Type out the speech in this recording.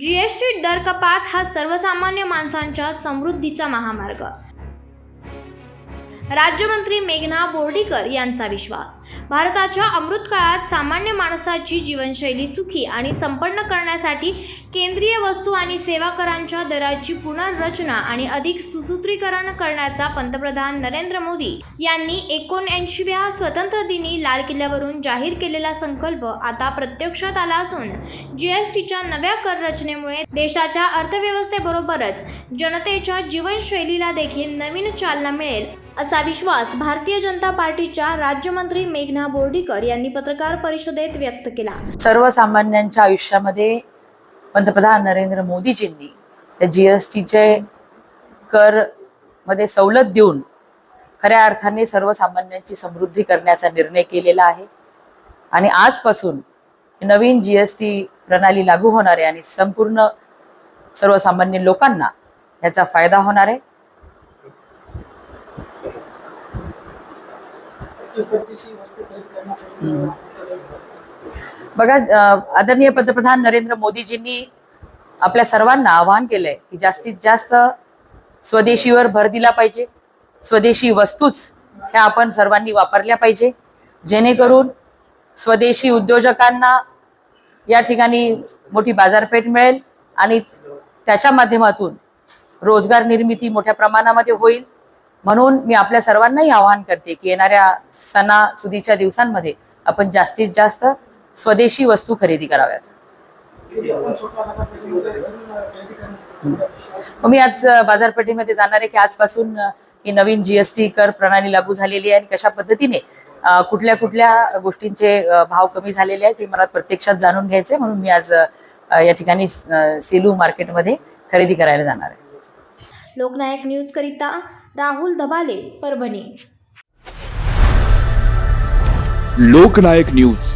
GST दर कपात हा सर्वसामान्य माणसांच्या समृद्धीचा महामार्ग. राज्यमंत्री मेघना बोर्डीकर यांचा विश्वास. भारताच्या अमृतकाळात सामान्य माणसाची जीवनशैली सुखी आणि संपन्न करण्यासाठी केंद्रीय वस्तू आणि सेवा करांच्या दराची पुनर्रचना आणि अधिक सुसूत्रीकरण करण्याचा पंतप्रधान नरेंद्र मोदी यांनी एकोणऐंशीव्या स्वतंत्र दिनी लाल किल्ल्यावरून जाहीर केलेला संकल्प आता प्रत्यक्षात आला असून जीएसटीच्या नव्या कर रचनेमुळे देशाच्या अर्थव्यवस्थेबरोबरच जनतेच्या जीवनशैलीला देखील नवीन चालना मिळेल असा विश्वास भारतीय जनता पार्टीच्या राज्यमंत्री मेघना बोर्डीकर यांनी पत्रकार परिषदेत व्यक्त केला. सर्वसामान्यांच्या आयुष्यामध्ये पंतप्रधान नरेंद्र मोदीजींनी त्या जी एस टीचे कर मध्ये सवलत देऊन खऱ्या अर्थाने सर्वसामान्यांची समृद्धी करण्याचा निर्णय केलेला आहे. आणि आजपासून नवीन जी एस टी प्रणाली लागू होणार आहे आणि संपूर्ण सर्वसामान्य लोकांना याचा फायदा होणार आहे. बघा आदरणीय पंतप्रधान नरेंद्र मोदीजींनी आपल्या सर्वांना आवाहन केलंय की जास्तीत जास्त स्वदेशीवर भर दिला पाहिजे. स्वदेशी वस्तूच ह्या आपण सर्वांनी वापरल्या पाहिजे. जेणेकरून स्वदेशी उद्योजकांना या ठिकाणी मोठी बाजारपेठ मिळेल आणि त्याच्या माध्यमातून रोजगार निर्मिती मोठ्या प्रमाणामध्ये होईल. म्हणून मी आपल्या सर्वांनाही आवाहन करते की येणाऱ्या सणासुदीच्या दिवसांमध्ये आपण जास्तीत जास्त स्वदेशी वस्तू खरेदी कराव्यात. मग मी आज बाजारपेठेमध्ये जाणार आहे की आजपासून ही नवीन जीएसटी कर प्रणाली लागू झालेली आहे आणि कशा पद्धतीने कुठल्या कुठल्या गोष्टींचे भाव कमी झालेले आहेत हे मला प्रत्यक्षात जाणून घ्यायचे म्हणून मी आज या ठिकाणी सेलू मार्केटमध्ये खरेदी करायला जाणार आहे. लोकनायक न्यूज करिता राहुल धबाले परभणी. लोकनायक न्यूज.